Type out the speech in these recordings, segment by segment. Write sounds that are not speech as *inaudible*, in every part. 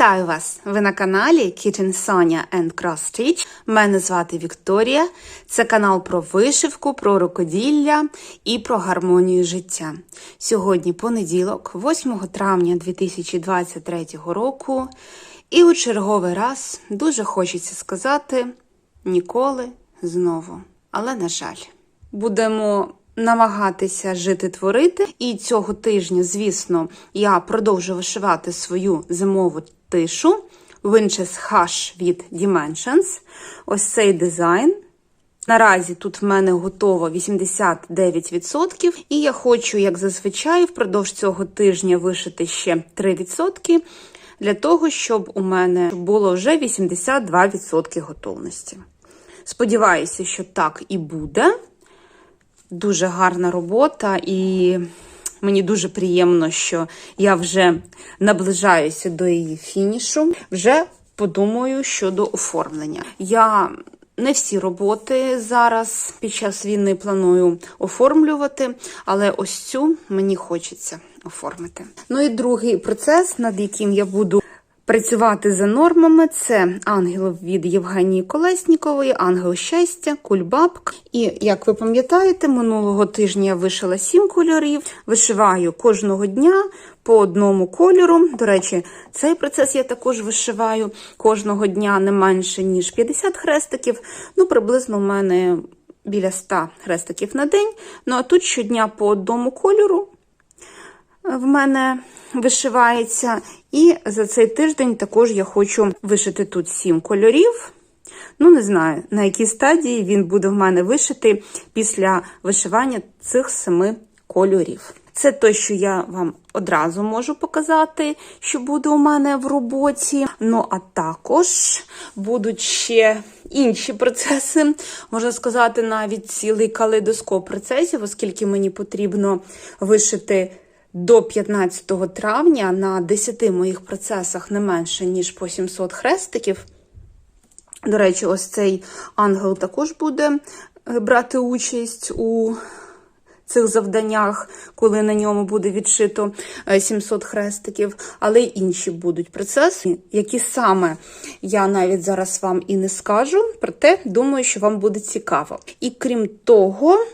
Вітаю вас! Ви на каналі Kitchen Sonia and Cross Stitch. Мене звати Вікторія. Це канал про вишивку, про рукоділля і про гармонію життя. Сьогодні понеділок, 8 травня 2023 року. І у черговий раз дуже хочеться сказати ніколи знову. Але, на жаль, будемо намагатися жити творити. І цього тижня, звісно, я продовжу вишивати свою зимову тишу Winches Hush від Dimensions. Ось цей дизайн. Наразі тут в мене готово 89%, і я хочу, як зазвичай, впродовж цього тижня вишити ще 3%, для того, щоб у мене було вже 82% готовності. Сподіваюся, що так і буде. Дуже гарна робота, і мені дуже приємно, що я вже наближаюся до її фінішу. Вже подумаю щодо оформлення. Я не всі роботи зараз під час війни планую оформлювати, але ось цю мені хочеться оформити. Ну і другий процес, над яким я буду Працювати за нормами це ангел від Євгенії Колеснікової, ангел щастя, кульбабка. І як ви пам'ятаєте, минулого тижня я вишила сім кольорів, вишиваю кожного дня по одному кольору. До речі, цей процес я також вишиваю кожного дня не менше, ніж 50 хрестиків. Ну, приблизно в мене біля 100 хрестиків на день. Ну а тут щодня по одному кольору в мене вишивається. І за цей тиждень також я хочу вишити тут сім кольорів. Ну, не знаю, на якій стадії він буде в мене вишити після вишивання цих семи кольорів. Це те, що я вам одразу можу показати, що буде у мене в роботі. Ну, а також будуть ще інші процеси, можна сказати, навіть цілий калейдоскоп процесів, оскільки мені потрібно вишити. До 15 травня на 10 моїх процесах не менше, ніж по 700 хрестиків. До речі, ось цей ангел також буде брати участь у цих завданнях, коли на ньому буде відшито 700 хрестиків, але й інші будуть процеси, які саме я навіть зараз вам і не скажу, проте думаю, що вам буде цікаво. І крім того,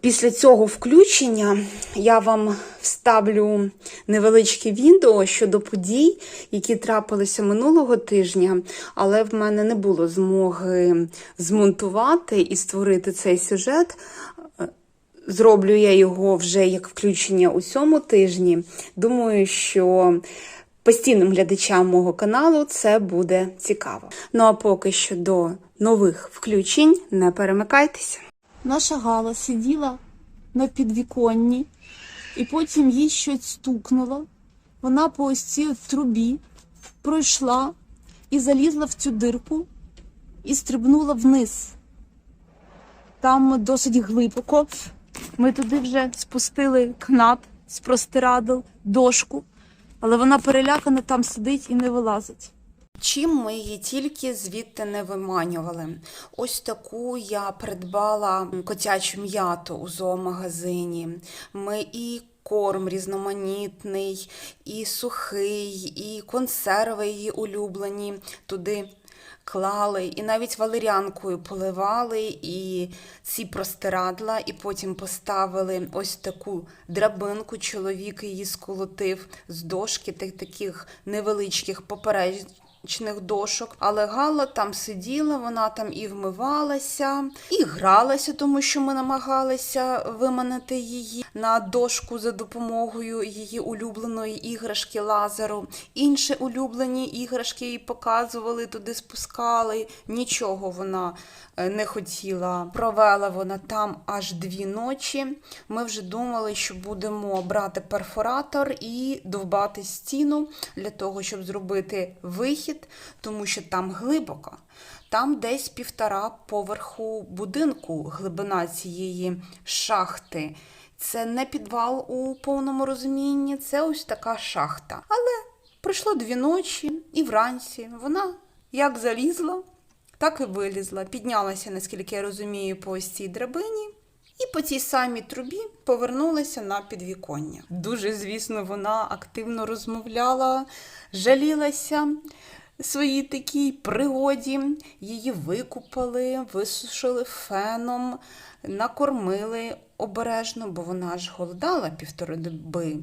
Після цього включення я вам вставлю невеличке відео щодо подій, які трапилися минулого тижня, але в мене не було змоги змонтувати і створити цей сюжет. Зроблю я його вже як включення у цьому тижні. Думаю, що постійним глядачам мого каналу це буде цікаво. Ну а поки що до нових включень не перемикайтеся. Наша Гала сиділа на підвіконні, і потім їй щось стукнуло. Вона по ось цій трубі пройшла і залізла в цю дирку і стрибнула вниз. Там досить глибоко. Ми туди вже спустили кнат з простирадл, дошку, але вона перелякана там сидить і не вилазить. Чим ми її тільки звідти не виманювали. Ось таку я придбала котячу м'яту у зоомагазині. Ми і корм різноманітний, і сухий, і консерви її улюблені туди. Клали і навіть валеріанкою поливали, і ці простирадла, і потім поставили ось таку драбинку. Чоловік її сколотив з дошки тих таких невеличких попереч дошок, але Галла там сиділа, вона там і вмивалася, і гралася, тому що ми намагалися виманити її на дошку за допомогою її улюбленої іграшки лазеру. Інші улюблені іграшки їй показували, туди спускали. Нічого вона е, не хотіла. Провела вона там аж дві ночі. Ми вже думали, що будемо брати перфоратор і довбати стіну для того, щоб зробити вихід вихід, тому що там глибоко. Там десь півтора поверху будинку глибина цієї шахти. Це не підвал у повному розумінні, це ось така шахта. Але пройшло дві ночі і вранці вона як залізла, так і вилізла. Піднялася, наскільки я розумію, по ось цій драбині і по цій самій трубі повернулася на підвіконня. Дуже, звісно, вона активно розмовляла, жалілася своїй такій пригоді. Її викупали, висушили феном, накормили обережно, бо вона ж голодала півтори доби.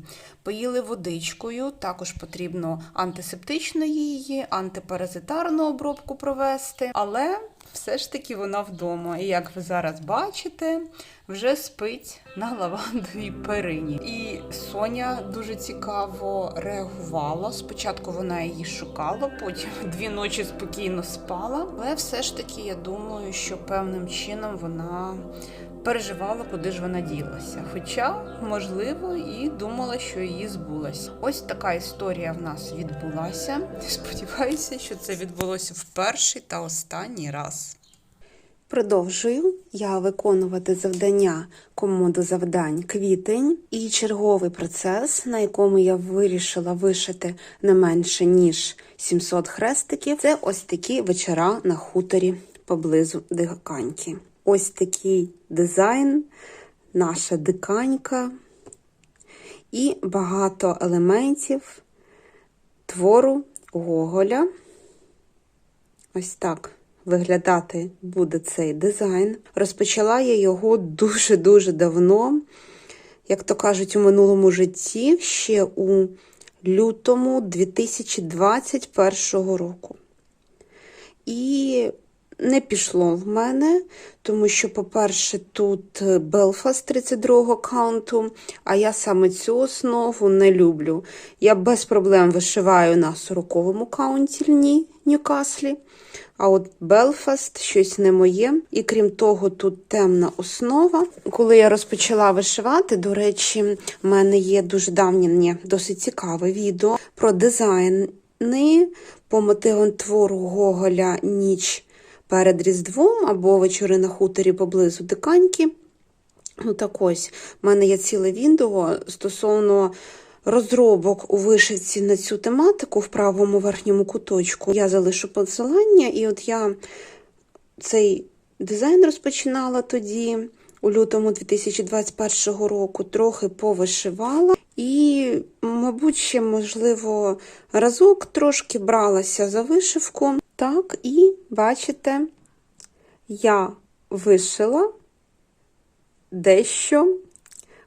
Поїли водичкою, також потрібно антисептично її, антипаразитарну обробку провести. Але все ж таки вона вдома. І як ви зараз бачите, вже спить на лавандовій перині. І Соня дуже цікаво реагувала. Спочатку вона її шукала, потім *laughs* дві ночі спокійно спала. Але все ж таки, я думаю, що певним чином вона переживала, куди ж вона ділася. Хоча, можливо, і думала, що її збулась. Ось така історія в нас відбулася. Сподіваюся, що це відбулося в перший та останній раз. Продовжую я виконувати завдання комоду завдань квітень і черговий процес, на якому я вирішила вишити не менше ніж 700 хрестиків. Це ось такі вечора на хуторі поблизу диканьки. Ось такий дизайн, наша диканька і багато елементів твору Гоголя. Ось так виглядати буде цей дизайн. Розпочала я його дуже-дуже давно, як то кажуть, у минулому житті, ще у лютому 2021 року. І не пішло в мене, тому що, по-перше, тут Белфаст 32 каунту, а я саме цю основу не люблю. Я без проблем вишиваю на 40-му каунті льні Ньюкаслі. А от Белфаст щось не моє. І крім того, тут темна основа. Коли я розпочала вишивати, до речі, в мене є дуже давнє, досить цікаве відео про дизайни по мотивам твору Гоголя Ніч перед Різдвом або вечори на хуторі поблизу Диканьки. Ну так ось, в мене є ціле відео стосовно розробок у вишивці на цю тематику в правому верхньому куточку. Я залишу посилання, і от я цей дизайн розпочинала тоді, у лютому 2021 року, трохи повишивала. І, мабуть, ще, можливо, разок трошки бралася за вишивку. Так, і бачите, я вишила дещо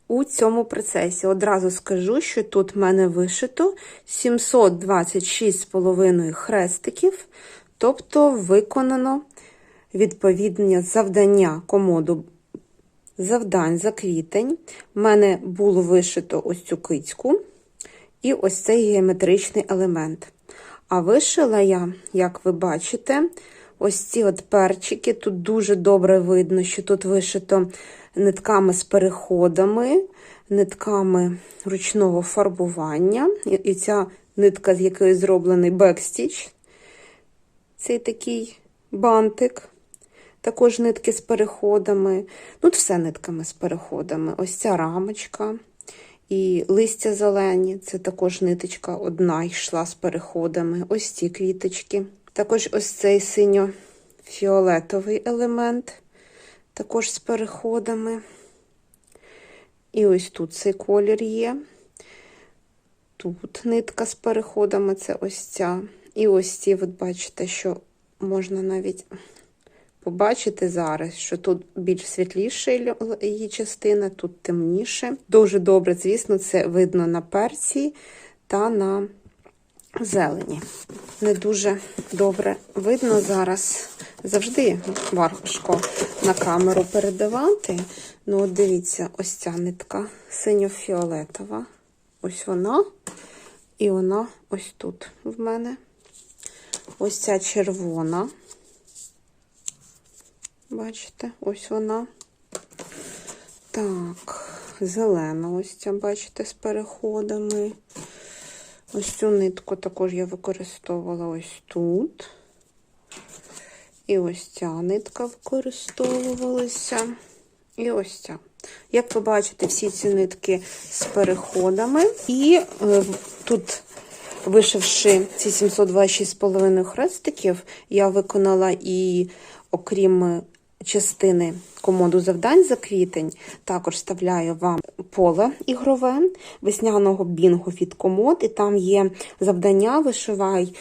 у цьому процесі. Одразу скажу, що тут в мене вишито 726,5 хрестиків, тобто виконано відповідне завдання комоду завдань за квітень. В мене було вишито ось цю кицьку і ось цей геометричний елемент. А вишила я, як ви бачите, ось ці от перчики. Тут дуже добре видно, що тут вишито нитками з переходами, нитками ручного фарбування. І, ця нитка, з якої зроблений бекстіч, цей такий бантик. Також нитки з переходами. Ну, все нитками з переходами. Ось ця рамочка. І листя зелені, це також ниточка одна йшла з переходами. Ось ці квіточки. Також ось цей синьо-фіолетовий елемент, також з переходами. І ось тут цей колір є. Тут нитка з переходами, це ось ця. І ось ці, от бачите, що можна навіть побачити зараз, що тут більш світліша її частина, тут темніше. Дуже добре, звісно, це видно на перці та на зелені. Не дуже добре видно зараз. Завжди важко на камеру передавати. Ну, от дивіться, ось ця нитка синьо-фіолетова. Ось вона. І вона ось тут в мене. Ось ця червона. Бачите, ось вона. Так, зелена ось ця, бачите, з переходами. Ось цю нитку також я використовувала ось тут. І ось ця нитка використовувалася. І ось ця. Як ви бачите, всі ці нитки з переходами. І е, тут, вишивши ці 726,5 хрестиків, я виконала і окрім частини комоду завдань за квітень також вставляю вам поле ігрове весняного бінгу від комод, і там є завдання вишивай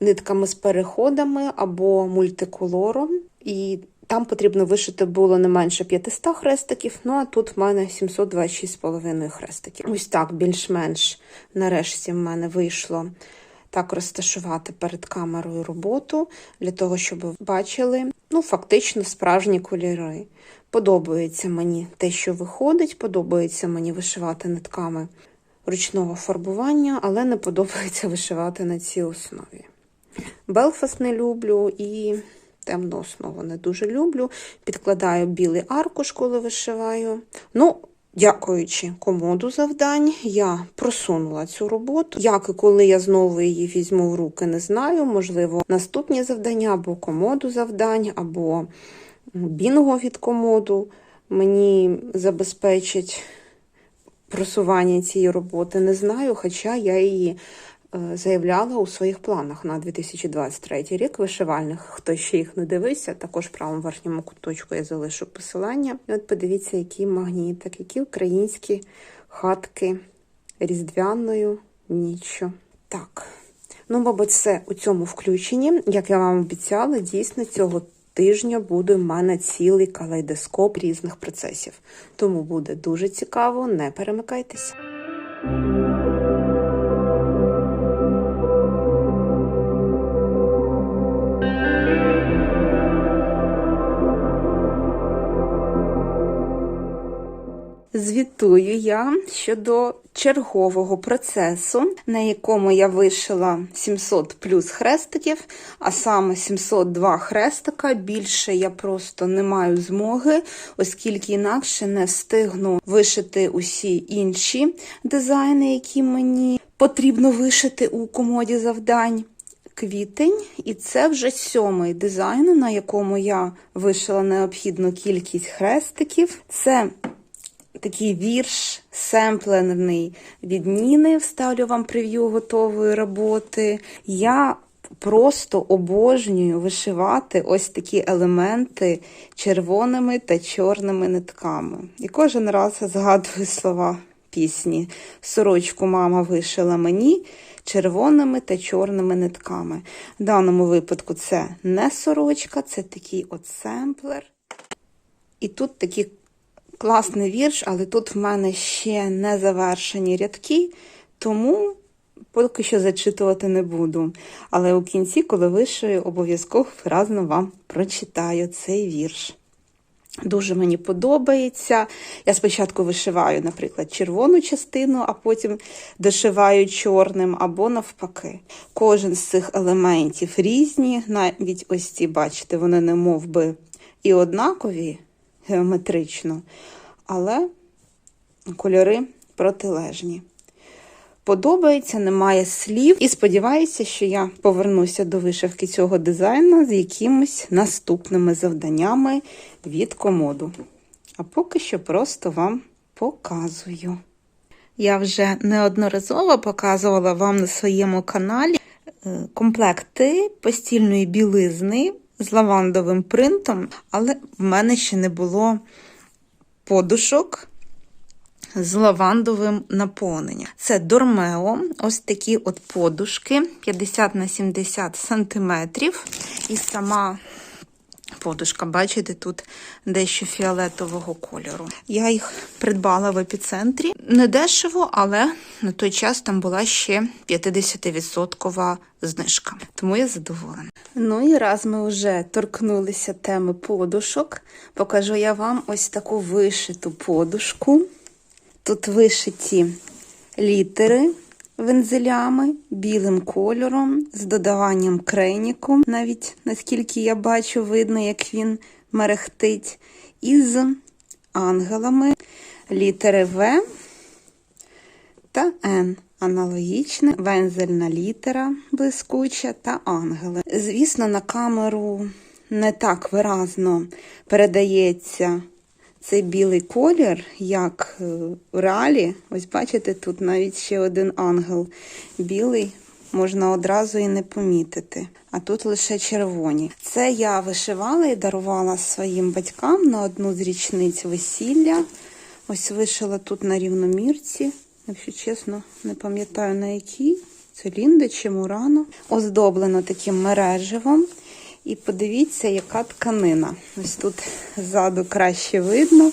нитками з переходами або мультиколором. І там потрібно вишити було не менше 500 хрестиків, ну а тут в мене 726,5 хрестиків. Ось так, більш-менш нарешті в мене вийшло так розташувати перед камерою роботу, для того, щоб ви бачили ну, фактично справжні кольори. Подобається мені те, що виходить, подобається мені вишивати нитками ручного фарбування, але не подобається *laughs* вишивати на цій основі. Белфас не люблю і темну основу не дуже люблю. Підкладаю білий аркуш, коли вишиваю. Ну, Дякуючи комоду завдань, я просунула цю роботу. Як і коли я знову її візьму в руки, не знаю. Можливо, наступні завдання або комоду завдань, або бінго від комоду мені забезпечить просування цієї роботи. Не знаю, хоча я її заявляла у своїх планах на 2023 рік вишивальних. Хто ще їх не дивився, також в правому верхньому куточку я залишу посилання. І от подивіться, які магнітик, які українські хатки різдвяною ніччю. Так. Ну, мабуть, все у цьому включенні. Як я вам обіцяла, дійсно цього тижня буде в мене цілий калейдоскоп різних процесів. Тому буде дуже цікаво, не перемикайтеся. Звітую я щодо чергового процесу, на якому я вишила 700 плюс хрестиків, а саме 702 хрестика. Більше я просто не маю змоги, оскільки інакше не встигну вишити усі інші дизайни, які мені потрібно вишити у комоді завдань. Квітень, і це вже сьомий дизайн, на якому я вишила необхідну кількість хрестиків. Це такий вірш семплений від Ніни. Вставлю вам прев'ю готової роботи. Я просто обожнюю вишивати ось такі елементи червоними та чорними нитками. І кожен раз згадую слова пісні. Сорочку мама вишила мені червоними та чорними нитками. В даному випадку це не сорочка, це такий от семплер. І тут такі класний вірш, але тут в мене ще не завершені рядки, тому поки що зачитувати не буду. Але у кінці, коли вишию, обов'язково виразно вам прочитаю цей вірш. Дуже мені подобається. Я спочатку вишиваю, наприклад, червону частину, а потім дошиваю чорним або навпаки. Кожен з цих елементів різні, навіть ось ці, бачите, вони не мов би і однакові геометрично, але кольори протилежні. Подобається, немає слів, і сподіваюся, що я повернуся до вишивки цього дизайну з якимись наступними завданнями від комоду. А поки що просто вам показую. Я вже неодноразово показувала вам на своєму каналі е, комплекти постільної білизни з лавандовим принтом, але в мене ще не було подушок з лавандовим наповненням. Це Дормео, ось такі от подушки 50 на 70 сантиметрів. І сама подушка, бачите, тут дещо фіолетового кольору. Я їх придбала в епіцентрі. Не дешево, але на той час там була ще 50% знижка. Тому я задоволена. Ну і раз ми вже торкнулися теми подушок, покажу я вам ось таку вишиту подушку. Тут вишиті літери вензелями, білим кольором, з додаванням крейніку, навіть наскільки я бачу, видно, як він мерехтить, із ангелами, літери В та Н. Аналогічне, вензельна літера блискуча та ангели. Звісно, на камеру не так виразно передається цей білий колір, як е, в реалі. Ось бачите, тут навіть ще один ангел білий можна одразу і не помітити. А тут лише червоні. Це я вишивала і дарувала своїм батькам на одну з річниць весілля. Ось вишила тут на рівномірці. Якщо чесно, не пам'ятаю на якій. Це Лінда чи Мурано. Оздоблено таким мереживом. І подивіться, яка тканина. Ось тут ззаду краще видно.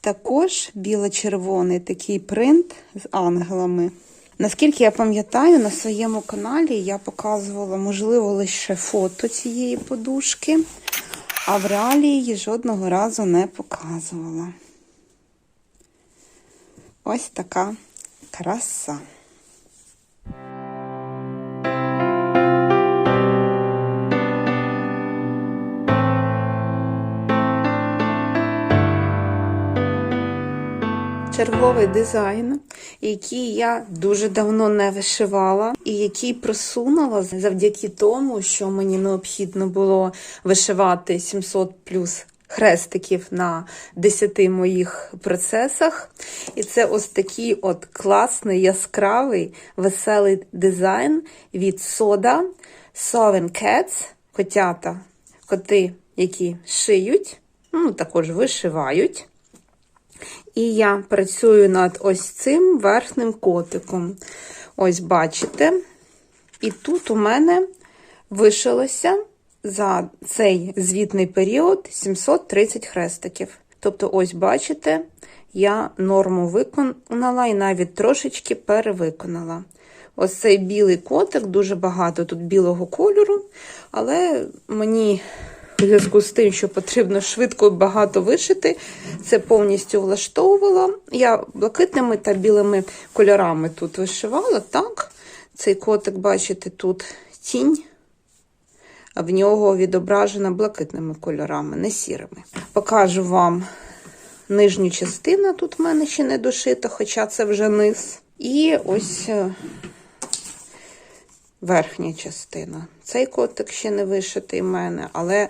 Також біло-червоний такий принт з ангелами. Наскільки я пам'ятаю, на своєму каналі я показувала, можливо, лише фото цієї подушки, а в реалі її жодного разу не показувала. Ось така краса. Черговий дизайн, який я дуже давно не вишивала, і який просунула завдяки тому, що мені необхідно було вишивати 700 плюс хрестиків на 10 моїх процесах. І це ось такий от класний, яскравий, веселий дизайн від Soda Soven Cats, котята, коти, які шиють, ну, також вишивають. І я працюю над ось цим верхнім котиком. Ось бачите. І тут у мене вишилося за цей звітний період 730 хрестиків. Тобто, ось бачите, я норму виконала і навіть трошечки перевиконала. Ось цей білий котик, дуже багато тут білого кольору, але мені в зв'язку з тим, що потрібно швидко і багато вишити, це повністю влаштовувало. Я блакитними та білими кольорами тут вишивала. Так, цей котик, бачите, тут тінь, а в нього відображена блакитними кольорами, не сірими. Покажу вам нижню частину, тут в мене ще не дошита, хоча це вже низ. І ось е, верхня частина. Цей котик ще не вишитий в мене, але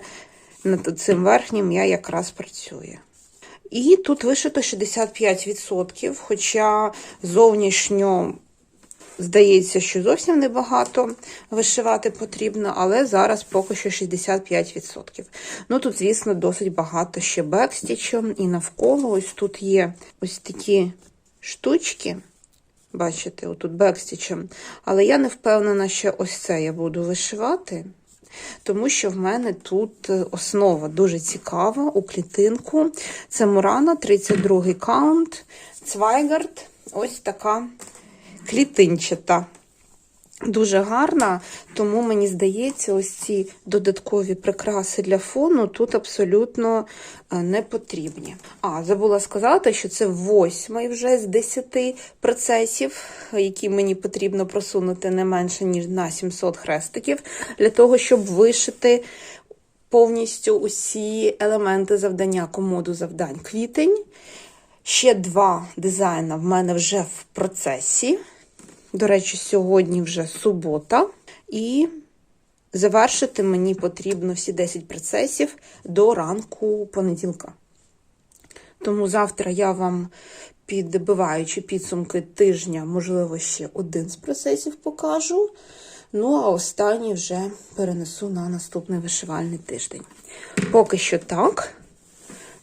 над цим верхнім я якраз працюю. І тут вишито 65%, хоча зовнішньо здається, що зовсім небагато вишивати потрібно, але зараз поки що 65%. Ну тут, звісно, досить багато ще бекстічу і навколо. Ось тут є ось такі штучки. Бачите, отут бекстічем. Але я не впевнена, що ось це я буду вишивати, тому що в мене тут основа дуже цікава у клітинку. Це Мурана, 32 каунт, Цвайгард. Ось така клітинчата. Дуже гарна, тому мені здається, ось ці додаткові прикраси для фону тут абсолютно не потрібні. А, забула сказати, що це восьмий вже з 10 процесів, які мені потрібно просунути не менше, ніж на 700 хрестиків, для того, щоб вишити повністю усі елементи завдання комоду завдань квітень. Ще два дизайни в мене вже в процесі. До речі, сьогодні вже субота, і завершити мені потрібно всі 10 процесів до ранку понеділка. Тому завтра я вам, підбиваючи підсумки тижня, можливо, ще один з процесів покажу. Ну, а останній вже перенесу на наступний вишивальний тиждень. Поки що так,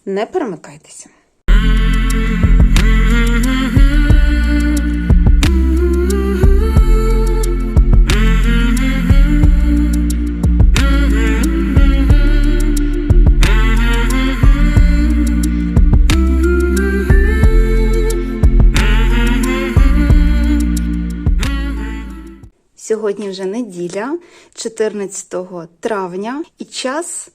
не перемикайтеся. Сьогодні вже неділя, 14 травня, і час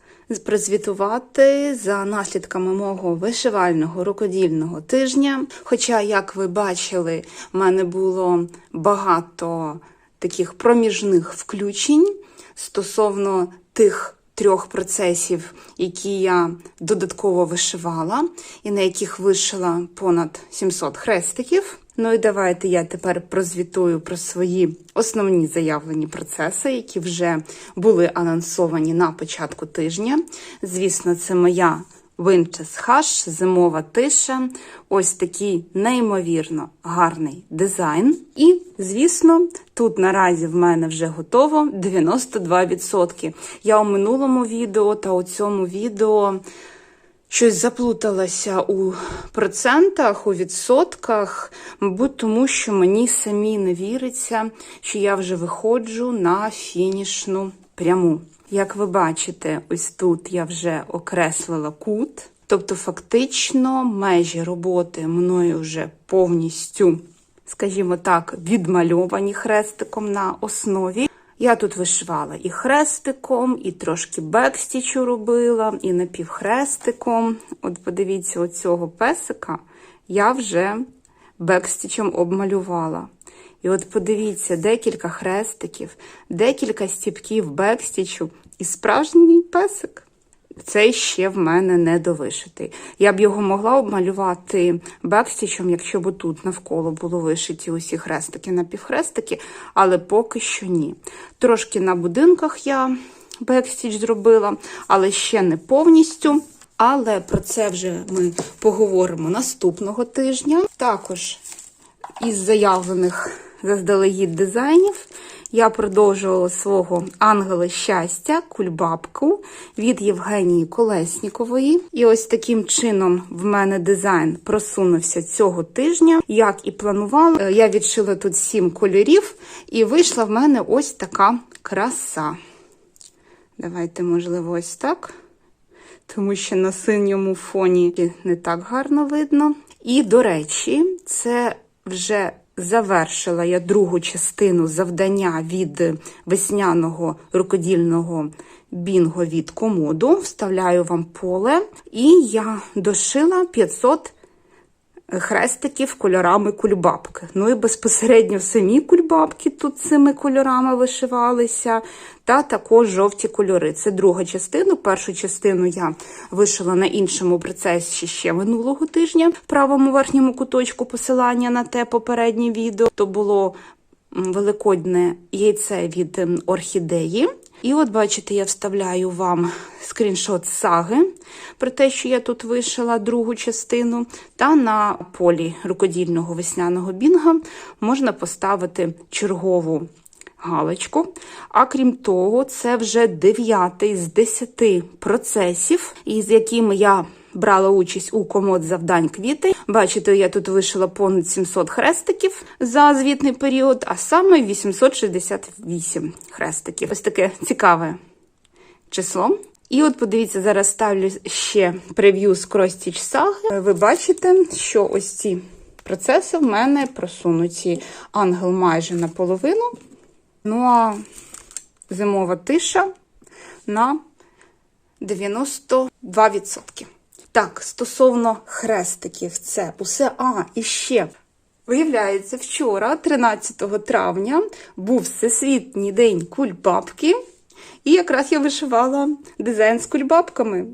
прозвітувати за наслідками мого вишивального рукодільного тижня. Хоча, як ви бачили, в мене було багато таких проміжних включень стосовно тих трьох процесів, які я додатково вишивала, і на яких вишила понад 700 хрестиків. Ну і давайте я тепер прозвітую про свої основні заявлені процеси, які вже були анонсовані на початку тижня. Звісно, це моя Winches Hush, зимова тиша. Ось такий неймовірно гарний дизайн. І, звісно, тут наразі в мене вже готово 92%. Я у минулому відео та у цьому відео щось заплуталася у процентах, у відсотках, мабуть, тому що мені самі не віриться, що я вже виходжу на фінішну пряму. Як ви бачите, ось тут я вже окреслила кут, тобто, фактично, межі роботи мною вже повністю, скажімо так, відмальовані хрестиком на основі. Я тут вишивала і хрестиком, і трошки бекстічу робила, і напівхрестиком. От подивіться, оцього песика я вже бекстічем обмалювала. І от подивіться, декілька хрестиків, декілька стіпків бекстічу і справжній песик. Цей ще в мене не довишитий. Я б його могла обмалювати бекстічем, якщо б тут навколо було вишиті усі хрестики напівхрестики, але поки що ні. Трошки на будинках я бекстіч зробила, але ще не повністю. Але про це вже ми поговоримо наступного тижня. Також із заявлених заздалегідь дизайнів я продовжувала свого ангела щастя, кульбабку від Євгенії Колеснікової. І ось таким чином в мене дизайн просунувся цього тижня. Як і планувала, Е, я відшила тут сім кольорів, і вийшла в мене ось така краса. Давайте, можливо, ось так тому що на синьому фоні не так гарно видно. І, до речі, це вже завершила я другу частину завдання від весняного рукодільного бінго від комоду. Вставляю вам поле, і я дошила 500 хрестиків кольорами кульбабки. Ну і безпосередньо самі кульбабки тут цими кольорами вишивалися, та також жовті кольори. Це друга частина. Першу частину я вишила на іншому процесі ще минулого тижня. В правому верхньому куточку посилання на те попереднє відео. То було великодне яйце від орхідеї. І от бачите, я вставляю вам скріншот саги про те, що я тут вишила другу частину. Та на полі рукодільного весняного бінга можна поставити чергову галочку. А крім того, це вже дев'ятий з десяти процесів, із якими я брала участь у комод завдань квіти. Бачите, я тут вишила понад 700 хрестиків за звітний період, а саме 868 хрестиків. Ось таке цікаве число. І от подивіться, зараз ставлю ще прев'ю з Кростіч Саги. Ви бачите, що ось ці процеси в мене просунуті. Ангел майже наполовину. Ну а зимова тиша на 92%. Так, стосовно хрестиків, це усе. А, і ще. Виявляється, вчора, 13 травня, був Всесвітній день кульбабки, і якраз я вишивала дизайн з кульбабками.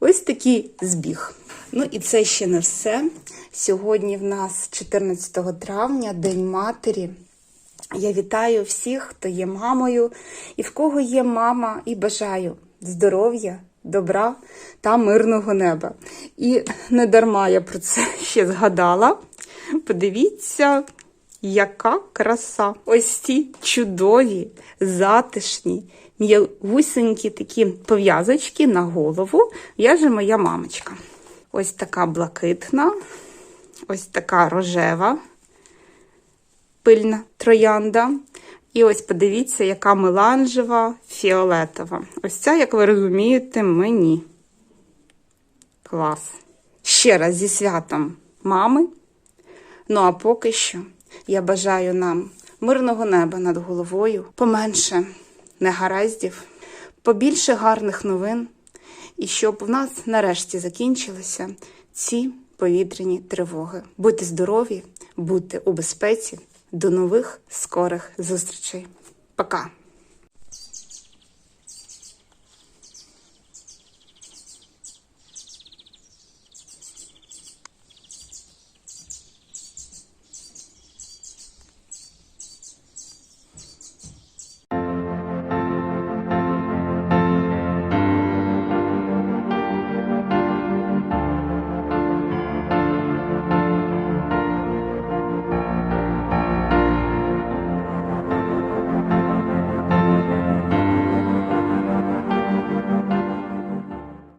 Ось такий збіг. Ну і це ще не все. Сьогодні в нас 14 травня, День матері. Я вітаю всіх, хто є мамою, і в кого є мама, і бажаю здоров'я, добра та мирного неба. І не дарма я про це *laughs* ще згадала. Подивіться, яка краса! Ось ці чудові, затишні, м'ягусенькі такі пов'язочки на голову. В'яже моя мамочка. Ось така блакитна, ось така рожева пильна троянда. І ось подивіться, яка меланжева, фіолетова. Ось ця, як ви розумієте, мені. Клас. Ще раз зі святом мами. Ну а поки що я бажаю нам мирного неба над головою, поменше негараздів, побільше гарних новин, і щоб в нас нарешті закінчилися ці повітряні тривоги. Будьте здорові, будьте у безпеці. До нових скорих зустрічей. Пока!